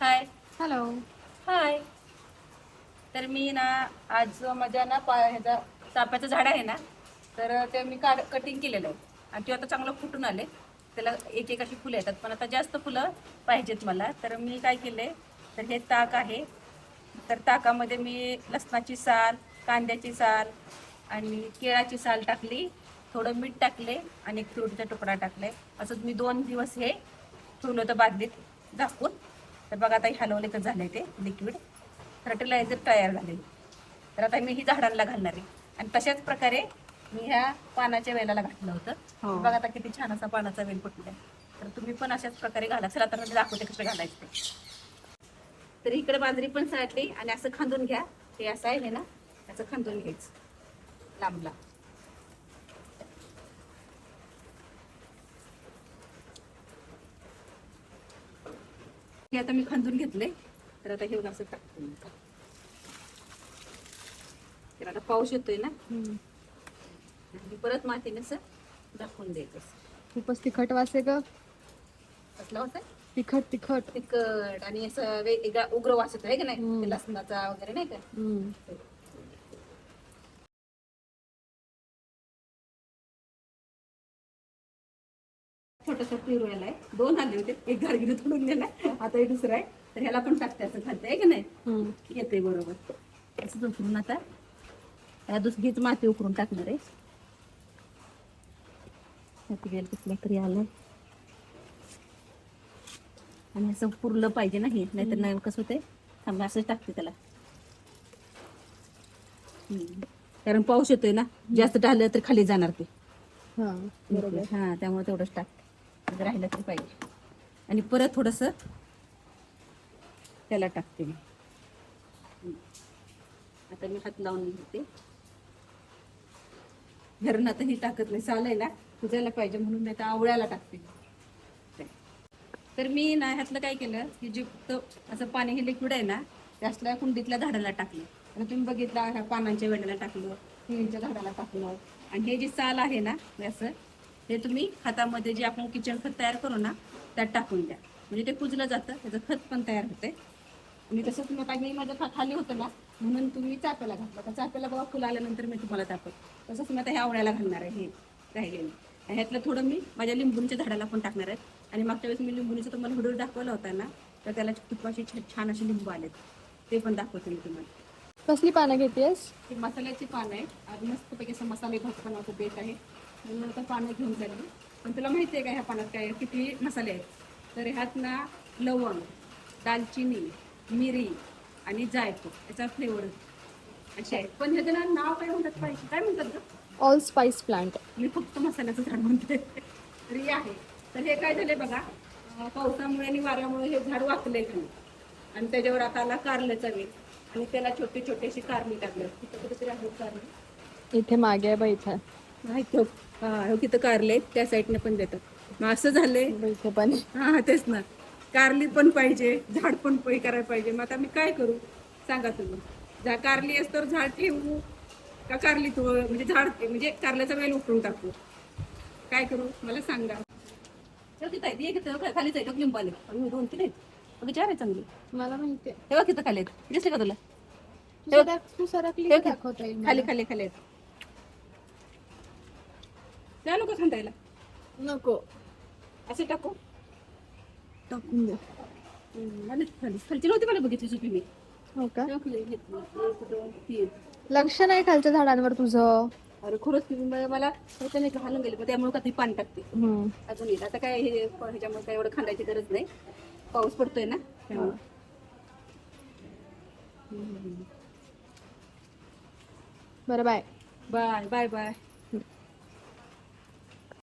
Hi hello hi तर मी ना आज माझ्या ना पा ह्याचा चाफ्याचं झाड आहे ना तर ते मी काढ कटिंग केलेलं आहे. आणि ते आता चांगलं फुटून आले. त्याला एक एक अशी फुलं येतात. पण आता जास्त फुलं पाहिजेत मला. तर मी काय केलंय तर हे ताक आहे. तर ताकामध्ये मी लसणाची साल कांद्याची साल आणि केळाची साल टाकली. थोडं मीठ टाकले आणि एक तुरीचा तुकडा टाकलाय असं मी दोन दिवस हे ठेवलं होतं बादलीत झाकून. तर बघा आता हे हलवले तर झालंय ते लिक्विड फर्टिलायझर तयार झाले तर आता मी ही झाडांना घालणार आहे. आणि तशाच प्रकारे मी ह्या पानाच्या वेलाला घातलं होतं. हो. बघा आता किती छान असा पानाचा वेल फुटलाय. तर तुम्ही पण अशाच प्रकारे घाला. चला आता मी दाखवते कसं घालायचं तर इकडे बाजरी पण साठली आणि असं खांदून घ्या. हे असं आहे ना? असं खांदून घ्यायचं. लांब लांब हे आता मी खांदून घेतले. तर आता हे असं टाकतो. तर आता पाऊस येतोय ना? परत मातीने असं दाखवून द्यायचं असं. खूपच तिखट वासे ग. कसला होता तिखट तिखट. तिखट आणि असं वेगळा उग्र वास येतो आहे का नाही? लसणाचा वगैरे नाही का? छोटासा पिरूयाला आहे. दोन आले होते. एक घरगिरी तोडून गेलाय आता हे दुसरं आहे. तर ह्याला पण टाकते असं खाते आहे का नाही. येते बरोबर. असंच उकरून आता. या दुसरीच माती उकरून टाकणार आहे. ह्यात गेलं कसलं तरी आलंय आणि असं पुरलं पाहिजे ना हे. नाहीतर नाही कसं होतंय? थांबा असंच टाकते त्याला. कारण पाऊस येतोय ना. जास्त टाकलं तर खाली जाणार ते. हा हा त्यामुळे तेवढंच टाक जर राहिलं तरी पाहिजे. आणि परत थोडस त्याला टाकते मी. आता मी हात लावून घेते. घरून आता ही टाकत नाही चालय ना? पाहिजे म्हणून नाही तर आवळ्याला टाकते तर मी ना ह्यातलं काय केलं की जे फक्त असं पाणी हे लिक्विड आहे ना ते कुंडीतल्या झाडाला टाकलं. आणि तुम्ही बघितला ह्या पानांच्या वेळेला टाकलं हिंच्या झाडाला टाकलं. आणि हे जी साल आहे ना असं हे तुम्ही खतामध्ये जे आपण किचन खत तयार करू ना त्यात टाकून द्या. म्हणजे ते कुजलं जातं त्याचं खत पण तयार होते. आणि तसंच मग काही माझं खा- खाली होतं ना म्हणून तुम्ही चाप्याला घातलं. तर चाप्याला बघा फुलं आल्यानंतर मी तुम्हाला दाखवत. तसंच मी आता ह्या आवळ्याला घालणार आहे हे राहिलेलं. आणि ह्यातलं थोडं मी माझ्या लिंबूच्या झाडाला पण टाकणार आहे. आणि मागच्या वेळेस मी लिंबूनीचं तुम्हाला व्हिडिओ दाखवला होता ना तर त्याला खूप अशी छान असे लिंबू आलेत. ते पण दाखवते मी तुम्हाला. कसली पानं घेतेस? ही मसाल्याची पानं आहे आज मस्तपैकी असं मसाले भात बनवायचं बेत आहे. म्हणून आता पानं घेऊन चालली पण तुला माहिती आहे का ह्या पानात काय? किती मसाले आहेत? तर ह्यात ना लवंग दालचिनी मिरी आणि जायफळ याचा फ्लेवर असे आहेत. पण ह्याचं ना नाव काय म्हणतात पाहिजे काय म्हणतात गं? ऑल स्पाइस प्लांट मी फक्त मसाल्याचं झाड म्हणते. तरी आहे. तर हे काय झाले बघा पावसामुळे आणि वाऱ्यामुळे हे झाड वाकले खाली. आणि त्याच्यावर आता आला कारल्याचा वेल. आणि त्याला छोटे छोटेशी कारली टाकले. तिथं कुठेतरी आहेत कारली इथे मागे आहे बाई इथे. माहीत हा हो तिथं कारले त्या साईडने पण देतात. मग असं झालंय. पण. हा हा, तेच ना. कारली पण पाहिजे झाड पण पै करायला पाहिजे. मग आता मी काय करू? सांगा तुम्ही. जा कारली असतं तर झाड ठेवू. का कारली तो म्हणजे झाड म्हणजे कारल्याचा वेल उकळून टाकू? काय करू? मला सांगा. आहे, खालीच आहे टोक लिंबू आले आणि दोन तीन आहेत. बघ चार आहे चांगली. मला माहिती हे खाली आहेत. दिसले का तुला? सरकली खाली. खाली खाली आहेत. त्या नको खांदा याला नको. असे टाकू. टाकून दे. खाली खालची नव्हती मला बघितली सुपी मी हो का? टाकली, घेतली. एक, दोन, तीन. लक्ष नाही खालच्या झाडांवर तुझं. अरे खरंच की मला मला त्याच्याने एक घालून गेले पण त्यामुळे का ती पाणी टाकते? हम्म. अजून येईल. आता काय हे ह्याच्यामुळे काय एवढं खांदायची गरज नाही. पाऊस पडतोय ना त्यामुळे. बरं बाय. Bye bye bye.